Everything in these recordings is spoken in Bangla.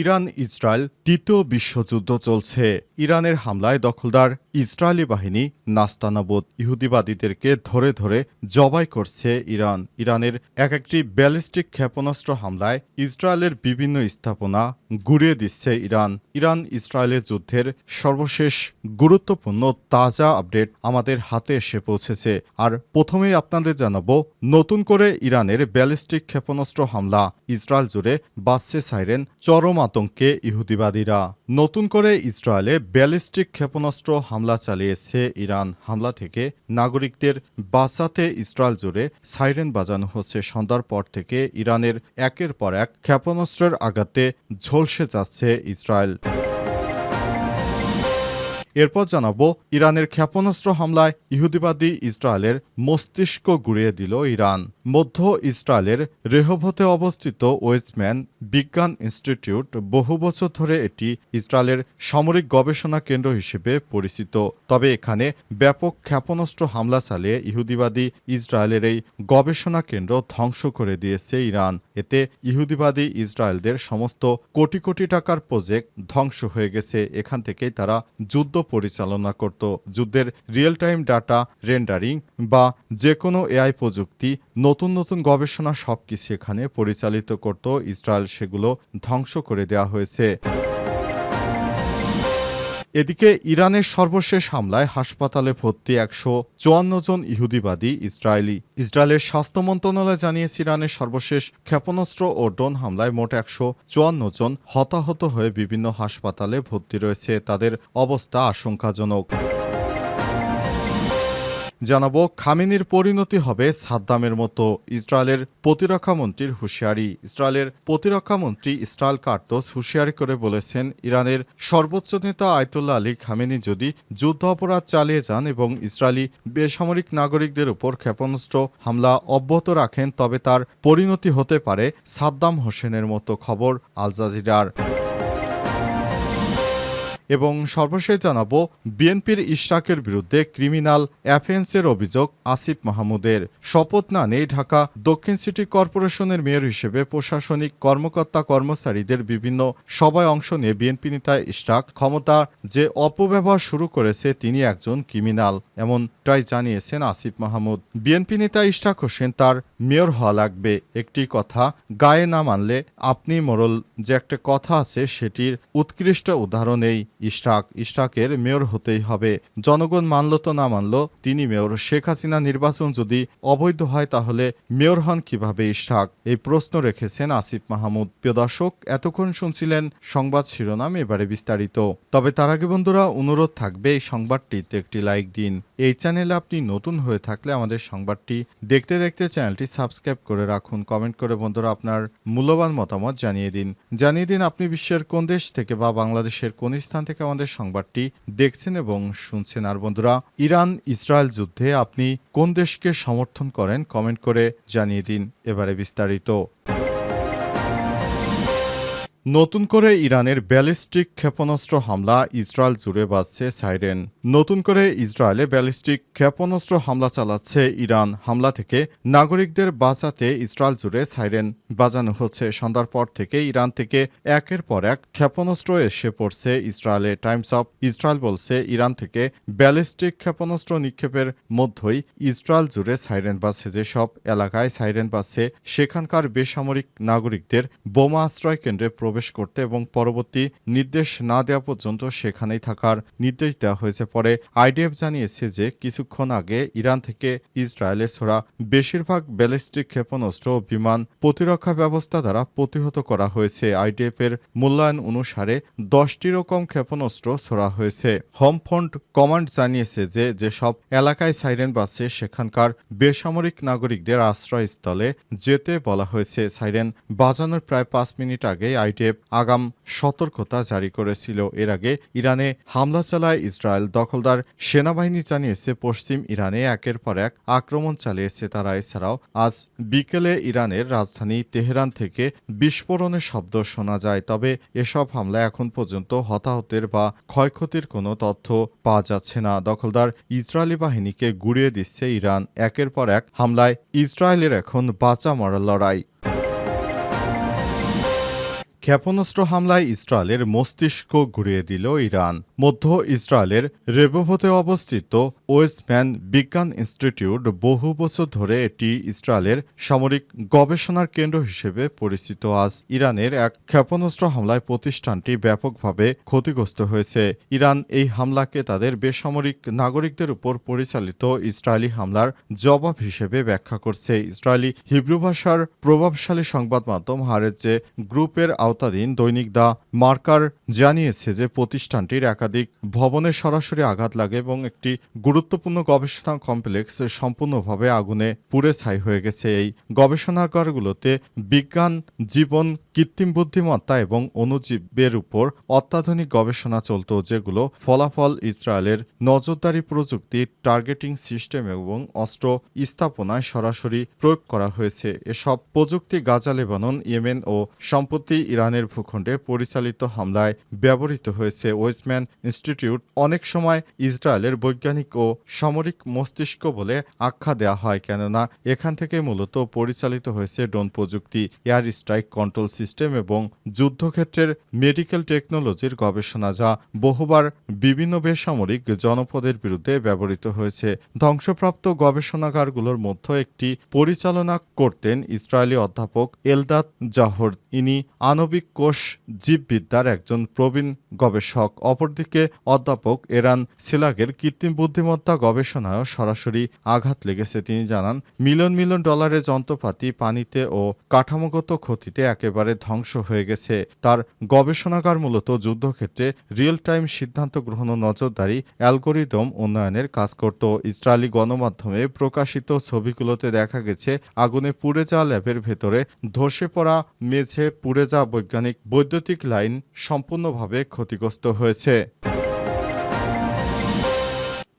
ইরান, ইসরায়েল তৃতীয় বিশ্বযুদ্ধ চলছে। ইরানের হামলায় দখলদার ইসরায়েলি বাহিনী নাস্তানাবোধ ইহুদিবাদীদেরকে ধরে ধরে জবাই করছে ইরান। ইরানের এক একটি ব্যালিস্টিক ক্ষেপণাস্ত্র হামলায় ইসরায়েলের বিভিন্ন স্থাপনা গুড়িয়ে দিচ্ছে ইরান। ইরান, ইসরায়েলের যুদ্ধের সর্বশেষ গুরুত্বপূর্ণ তাজা আপডেট আমাদের হাতে এসে পৌঁছেছে। আর প্রথমেই আপনাদের জানাব, নতুন করে ইরানের ব্যালিস্টিক ক্ষেপণাস্ত্র হামলা। ইসরায়েল জুড়ে বাসছে সাইরেন চরম আতঙ্কে ইহুদিবাদীরা নতুন করে ইসরায়েলে ব্যালিস্টিক ক্ষেপণাস্ত্র হামলা চালিয়েছে ইরান। হামলা থেকে নাগরিকদের বাঁচাতে ইসরায়েল জুড়ে সাইরেন বাজানো হচ্ছে। সন্ধ্যার পর থেকে ইরানের একের পর এক ক্ষেপণাস্ত্রের আঘাতে ঝলসে যাচ্ছে ইসরায়েল। এরপর জানাব, ইরানের ক্ষেপণাস্ত্র হামলায় ইহুদিবাদী ইসরায়েলের মস্তিষ্ক গুড়িয়ে দিল ইরান। মধ্য ইসরায়েলের রেহভতে অবস্থিত ওয়েস্টম্যান বিজ্ঞান ইনস্টিটিউট বহু বছর ধরে এটি ইসরায়েলের সামরিক গবেষণা কেন্দ্র হিসেবে পরিচিত। তবে এখানে ব্যাপক ক্ষেপণাস্ত্র হামলা চালিয়ে ইহুদিবাদী ইসরায়েলের এই গবেষণা কেন্দ্র ধ্বংস করে দিয়েছে ইরান। এতে ইহুদিবাদী ইসরায়েলদের সমস্ত কোটি কোটি টাকার প্রজেক্ট ধ্বংস হয়ে গেছে। এখান থেকেই তারা যুদ্ধ পরিচালনা করত। যুদ্ধের রিয়েল টাইম ডাটা রেন্ডারিং বা যে কোনো এআই প্রযুক্তি নতুন নতুন নতুন গবেষণা সবকিছু এখানে পরিচালিত করত ইসরায়েল, সেগুলো ধ্বংস করে দেওয়া হয়েছে। এদিকে ইরানের সর্বশেষ হামলায় হাসপাতালে ভর্তি একশো চুয়ান্ন জন ইহুদিবাদী ইসরায়েলি। ইসরায়েলের স্বাস্থ্য মন্ত্রণালয় জানিয়েছে, ইরানের সর্বশেষ ক্ষেপণাস্ত্র ও ড্রোন হামলায় মোট একশো চুয়ান্ন জন হতাহত হয়ে বিভিন্ন হাসপাতালে ভর্তি রয়েছে। তাদের অবস্থা আশঙ্কাজনক। জানাব, খামেনির পরিণতি হবে সাদ্দামের মতো ইসরায়েলের প্রতিরক্ষামন্ত্রীর হুঁশিয়ারি। ইসরায়েলের প্রতিরক্ষামন্ত্রী ইসরায়েল কার্তোস হুঁশিয়ারি করে বলেছেন, ইরানের সর্বোচ্চ নেতা আয়তুল্লাহ আলী খামেনি যদি যুদ্ধ অপরাধ চালিয়ে যান এবং ইসরায়েলি বেসামরিক নাগরিকদের উপর ক্ষেপণাস্ত্র হামলা অব্যাহত রাখেন, তবে তার পরিণতি হতে পারে সাদ্দাম হোসেনের মতো খবর আল জাজিরার। এবং সর্বশেষ জানাব, বিএনপির ইশরাকের বিরুদ্ধে ক্রিমিনাল অ্যাফেন্সের অভিযোগ আসিফ মাহমুদের। শপথ না নেই ঢাকা দক্ষিণ সিটি কর্পোরেশনের মেয়র হিসেবে প্রশাসনিক কর্মকর্তা কর্মচারীদের বিভিন্ন সভায় অংশ নিয়ে বিএনপি নেতা ইশরাক ক্ষমতা যে অপব্যবহার শুরু করেছে তিনি একজন ক্রিমিনাল, এমনটাই জানিয়েছেন আসিফ মাহমুদ। বিএনপি নেতা ইশরাক হোসেন তার মেয়র হওয়া লাগবে। একটি কথা, গায়ে না মানলে আপনি মোরল, যে একটা কথা আছে সেটির উৎকৃষ্ট উদাহরণ এই ইশরাক, ইশরাকের মেয়র হতেই হবে। জনগণ মানল তো না মানল, তিনি মেয়র। শেখ হাসিনা নির্বাচন যদি অবৈধ হয়, তাহলে মেয়র হন কীভাবে ইশরাক? এই প্রশ্ন রেখেছেন আসিফ মাহমুদ। প্রিয় দর্শক, এতক্ষণ শুনছিলেন সংবাদ শিরোনাম, এবারে বিস্তারিত। তবে তার আগে বন্ধুরা, অনুরোধ থাকবে এই সংবাদটিতে একটি লাইক দিন। এই চ্যানেলে আপনি নতুন হয়ে থাকলে আমাদের সংবাদটি দেখতে দেখতে চ্যানেলটি সাবস্ক্রাইব করে রাখুন। কমেন্ট করে বন্ধুরা আপনার মূল্যবান মতামত জানিয়ে দিন। জানিয়ে দিন আপনি বিশ্বের কোন দেশ থেকে বা বাংলাদেশের কোন স্থান থেকে আমাদের সংবাদটি দেখছেন এবং শুনছেন। আর বন্ধুরা ইরান ইসরায়েল যুদ্ধে আপনি কোন দেশকে সমর্থন করেন, কমেন্ট করে জানিয়ে দিন এবারে বিস্তারিত। নতুন করে ইরানের ব্যালিস্টিক ক্ষেপণাস্ত্র হামলা ইসরায়েল জুড়ে বাজছে সাইরেন। নতুন করে ইসরায়েলে ব্যালিস্টিক ক্ষেপণাস্ত্র হামলা চালাচ্ছে ইরান। হামলা থেকে নাগরিকদের বাঁচাতে ইসরায়েল জুড়ে সাইরেন বাজানো হচ্ছে। সন্ধ্যার পর থেকে ইরান থেকে একের পর এক ক্ষেপণাস্ত্র এসে পড়ছে ইসরায়েলে। টাইমস অফ ইসরায়েল বলছে, ইরান থেকে ব্যালিস্টিক ক্ষেপণাস্ত্র নিক্ষেপের মধ্যেই ইসরায়েল জুড়ে সাইরেন বাজছে। যেসব এলাকায় সাইরেন বাজছে, সেখানকার বেসামরিক নাগরিকদের বোমা আশ্রয় কেন্দ্রে প্রবেশ করতে এবং পরবর্তী নির্দেশ না দেওয়া পর্যন্ত সেখানেই থাকার নির্দেশ দেওয়া হয়েছে। পরে আইডিএফ জানিয়েছে যে কিছুক্ষণ আগে ইরান থেকে ইসরায়েলে ছোড়া বেশিরভাগ ব্যালিস্টিক ক্ষেপণাস্ত্র বিমান প্রতিরক্ষা ব্যবস্থা দ্বারা প্রতিহত করা হয়েছে। আইডিএফ এর মূল্যায়ন অনুসারে দশটিরও কম ক্ষেপণাস্ত্র ছোড়া হয়েছে। হোম ফ্রন্ট কমান্ড জানিয়েছে যে যেসব এলাকায় সাইরেন বাজছে, সেখানকার বেসামরিক নাগরিকদের আশ্রয়স্থলে যেতে বলা হয়েছে। সাইরেন বাজানোর প্রায় পাঁচ মিনিট আগে আইডিএফ আগাম সতর্কতা জারি করেছিল। এর আগে ইরানে হামলা চালায় ইসরায়েল। দখলদার সেনাবাহিনী জানিয়েছে, পশ্চিম ইরানে একের পর এক আক্রমণ চালিয়েছে তারা। এছাড়াও আজ বিকেলে ইরানের রাজধানী তেহরান থেকে বিস্ফোরণের শব্দ শোনা যায়। তবে এসব হামলা এখন পর্যন্ত হতাহতের বা ক্ষয়ক্ষতির কোনো তথ্য পাওয়া যাচ্ছে না। দখলদার ইসরায়েলি বাহিনীকে গুড়িয়ে দিচ্ছে ইরান। একের পর এক হামলায় ইসরায়েলের এখন বাঁচা মরার লড়াই। ক্ষেপণাস্ত্র হামলায় ইসরায়েলের মস্তিষ্ক ঘুরিয়ে দিল ইরান। মধ্য ইসরায়েলের রেবোভতে অবস্থিত ওয়েস্টম্যান বিজ্ঞান ইনস্টিটিউট বহু বছর ধরে এটি ইসরায়েলের সামরিক গবেষণার কেন্দ্র হিসেবে পরিচিত। আজ ইরানের এক ক্ষেপণাস্ত্র হামলায় প্রতিষ্ঠানটি ব্যাপকভাবে ক্ষতিগ্রস্ত হয়েছে। ইরান এই হামলাকে তাদের বেসামরিক নাগরিকদের উপর পরিচালিত ইসরায়েলি হামলার জবাব হিসেবে ব্যাখ্যা করছে। ইসরায়েলি হিব্রু ভাষার প্রভাবশালী সংবাদ মাধ্যম হারেজে গ্রুপের আওতাধীন দৈনিক দা মার্কার জানিয়েছে যে প্রতিষ্ঠানটির একাধিক ভবনে সরাসরি আঘাত লাগে এবং একটি গুরুত্বপূর্ণ গবেষণা কমপ্লেক্স সম্পূর্ণভাবে আগুনে পুড়ে ছাই হয়ে গেছে। এই গবেষণাগারগুলোতে বিজ্ঞান, জীবন, কৃত্রিম বুদ্ধিমত্তা এবং অণুজীবের উপর অত্যাধুনিক গবেষণা চলত, যেগুলো ফলাফল ইসরায়েলের নজরদারি প্রযুক্তি, টার্গেটিং সিস্টেম এবং অস্ত্র স্থাপনায় সরাসরি প্রয়োগ করা হয়েছে। এসব প্রযুক্তি গাজা, লেবানন, ইয়েমেন ও সম্প্রতি ইরানের ভূখণ্ডে পরিচালিত হামলায় ব্যবহৃত হয়েছে ওয়েস্টম্যান ইনস্টিটিউট। অনেক সময় ইসরায়েলের বৈজ্ঞানিক ও সামরিক মস্তিষ্ক বলে আখ্যা দেওয়া হয়, কেননা এখান থেকে মূলত পরিচালিত হয়েছে ড্রোন প্রযুক্তি, এয়ার স্ট্রাইক কন্ট্রোল সিস্টেম এবং যুদ্ধক্ষেত্রের মেডিকেল টেকনোলজির গবেষণা, যা বহুবার বিভিন্ন বেসামরিক জনপদের বিরুদ্ধে ব্যবহৃত হয়েছে। ধ্বংসপ্রাপ্ত গবেষণাগারগুলোর মধ্যে একটি পরিচালনা করতেন ইসরায়েলি অধ্যাপক এলদাত জাহর। ইনি আণবিক কোষ জীববিদ্যার একজন প্রবীণ গবেষক, অপরদিকে অধ্যাপক এরান সিলাগের কৃত্রিম বুদ্ধিমত্তা গবেষণায়ও সরাসরি আঘাত লেগেছে। তিনি জানান, মিলিয়ন মিলিয়ন ডলারের যন্ত্রপাতি পানিতে ও কাঠামোগত ক্ষতিতে একেবারে ধ্বংস হয়ে গেছে। তার গবেষণাগার মূলত যুদ্ধক্ষেত্রে রিয়েল টাইম সিদ্ধান্ত গ্রহণ নজরদারি অ্যালগোরিদম উন্নয়নের কাজ করত। ইসরায়েলি গণমাধ্যমে প্রকাশিত ছবিগুলোতে দেখা গেছে, আগুনে পুড়ে যাওয়া ল্যাবের ভেতরে ধসে পড়া মেঝে পুড়ে যাওয়া বৈজ্ঞানিক বৈদ্যুতিক লাইন সম্পূর্ণভাবে ক্ষতিগ্রস্ত হয়েছে।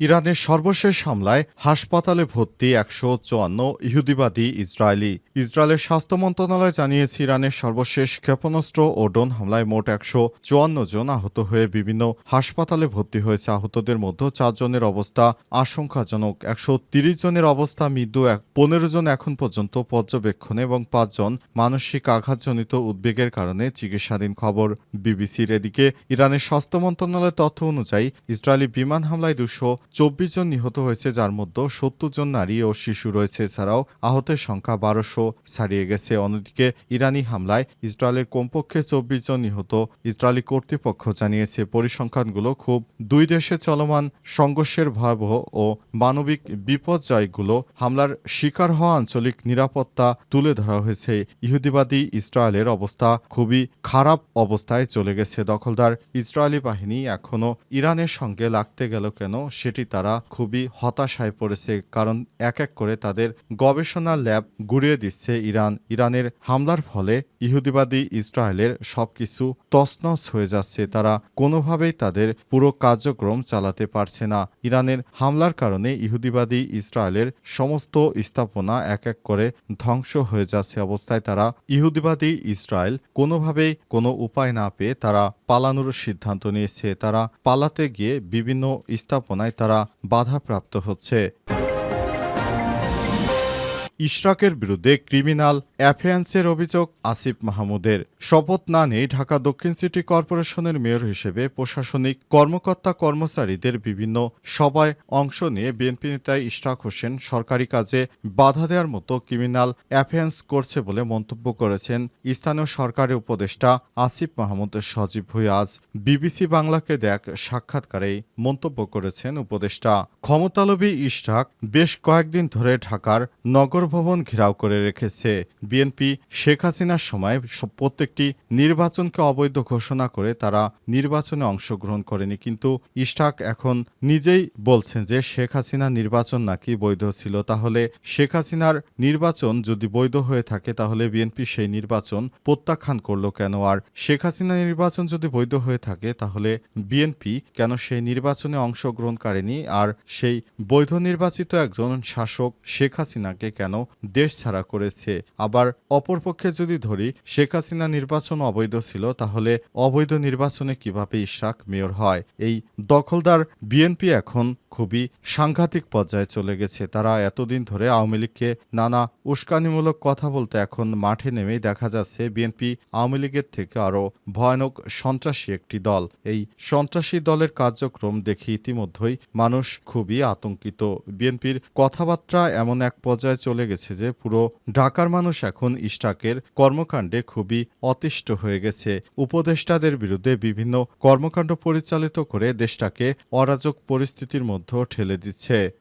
ইরানের সর্বশেষ হামলায় হাসপাতালে ভর্তি একশো চুয়ান্ন ইহুদিবাদী ইসরায়েলি। ইসরায়েলের স্বাস্থ্য মন্ত্রণালয় জানিয়েছে, ইরানের সর্বশেষ ক্ষেপণাস্ত্র ও ড্রোন হামলায় মোট একশো চুয়ান্ন জন আহত হয়ে বিভিন্ন হাসপাতালে ভর্তি হয়েছে। আহতদের মধ্যে চারজনের অবস্থা আশঙ্কাজনক। একশো তিরিশ জনের অবস্থা মৃদু। এক পনেরো জন এখন পর্যন্ত পর্যবেক্ষণে এবং পাঁচজন মানসিক আঘাতজনিত উদ্বেগের কারণে চিকিৎসাধীন খবর বিবিসির। এদিকে, ইরানের স্বাস্থ্য মন্ত্রণালয়ের তথ্য অনুযায়ী, ইসরায়েলি বিমান হামলায় দুশো চব্বিশ জন নিহত হয়েছে, যার মধ্যে সত্তর জন নারী ও শিশু রয়েছে। এছাড়াও আহতের সংখ্যা বারোশো ছাড়িয়ে গেছে। অন্যদিকে ইরানি হামলায় ইসরায়েলের কমপক্ষে চব্বিশ জন নিহত ইসরায়েলি কর্তৃপক্ষ জানিয়েছে, পরিসংখ্যানগুলো খুব দুই দেশে চলমান সংঘর্ষের ভয়াবহ ও মানবিক বিপর্যয়গুলো হামলার শিকার হওয়া আঞ্চলিক নিরাপত্তা তুলে ধরা হয়েছে। ইহুদিবাদী ইসরায়েলের অবস্থা খুবই খারাপ অবস্থায় চলে গেছে। দখলদার ইসরায়েলি বাহিনী এখনও ইরানের সঙ্গে লাগতে গেল কেন সেটি তারা খুবই হতাশায় পড়েছে, কারণ এক এক করে তাদের গবেষণা ল্যাব গুড়িয়ে দিচ্ছে ইরান। ইরানের হামলার ফলে ইহুদিবাদী ইসরায়েলের সবকিছু তছনছ হয়ে যাচ্ছে। তারা কোনোভাবেই তাদের পুরো কার্যক্রম চালাতে পারছে না। ইরানের হামলার কারণে ইহুদিবাদী ইসরায়েলের সমস্ত স্থাপনা এক এক করে ধ্বংস হয়ে যাচ্ছে অবস্থায়। তারা ইহুদিবাদী ইসরায়েল কোনোভাবেই কোনো উপায় না পেয়ে তারা পালানোর সিদ্ধান্ত নিয়েছে। তারা পালাতে গিয়ে বিভিন্ন স্থাপনায় তারা বাধাপ্রাপ্ত হচ্ছে। ইশরাকের বিরুদ্ধে ক্রিমিনাল অ্যাফেয়ান্সের অভিযোগ আসিফ মাহমুদের। শপথ না নিয়ে ঢাকা দক্ষিণ সিটি কর্পোরেশনের মেয়র হিসেবে প্রশাসনিক কর্মকর্তা কর্মচারীদের বিভিন্ন সভায় অংশ নিয়ে বিএনপি নেতা ইশরাক হোসেন সরকারি কাজে বাধা দেওয়ার মতো ক্রিমিনাল অ্যাফেয়ান্স করছে বলে মন্তব্য করেছেন স্থানীয় সরকারি উপদেষ্টা আসিফ মাহমুদ সজীব ভুই আজ বিবিসি বাংলাকে দেখ সাক্ষাৎকারে মন্তব্য করেছেন উপদেষ্টা। ক্ষমতালবী ইশরাক বেশ কয়েকদিন ধরে ঢাকার নগর বাসভবন ঘেরাও করে রেখেছে বিএনপি। শেখ হাসিনার সময় প্রত্যেকটি নির্বাচনকে অবৈধ ঘোষণা করে তারা নির্বাচনে অংশগ্রহণ করেনি। কিন্তু ইশাক এখন নিজেই বলছেন যে শেখ হাসিনা নির্বাচন নাকি বৈধ ছিল। তাহলে শেখ হাসিনার নির্বাচন যদি বৈধ হয়ে থাকে, তাহলে বিএনপি সেই নির্বাচন প্রত্যাখ্যান করল কেন? আর শেখ হাসিনা নির্বাচন যদি বৈধ হয়ে থাকে, তাহলে বিএনপি কেন সেই নির্বাচনে অংশগ্রহণ করেনি আর সেই বৈধ নির্বাচিত একজন শাসক শেখ হাসিনাকে কেন দেশ ছাড়া করেছে। আবার অপরপক্ষে যদি ধরি, শেখ হাসিনা নির্বাচন অবৈধ ছিল, তাহলে অবৈধ নির্বাচনে কীভাবে ইশাক মেয়র হয়? এই দখলদার বিএনপি এখন খুবই সাংঘাতিক পর্যায়ে চলে গেছে। তারা এতদিন ধরে আওয়ামী লীগকে নানা উস্কানিমূলক কথা বলতে এখন মাঠে নেমেই দেখা যাচ্ছে বিএনপি আওয়ামী লীগের থেকে আরও ভয়ানক সন্ত্রাসী একটি দল। এই সন্ত্রাসী দলের কার্যক্রম দেখে ইতিমধ্যেই মানুষ খুবই আতঙ্কিত। বিএনপির কথাবার্তা এমন এক পর্যায়ে চলে গেছে যে পুরো ঢাকার মানুষ এখন ইস্টাকের কর্মকাণ্ডে খুবই অতিষ্ঠ হয়ে গেছে। উপদেষ্টাদের বিরুদ্ধে বিভিন্ন কর্মকাণ্ড পরিচালিত করে দেশটাকে অরাজক পরিস্থিতির মধ্যে ঠেলে দিচ্ছে।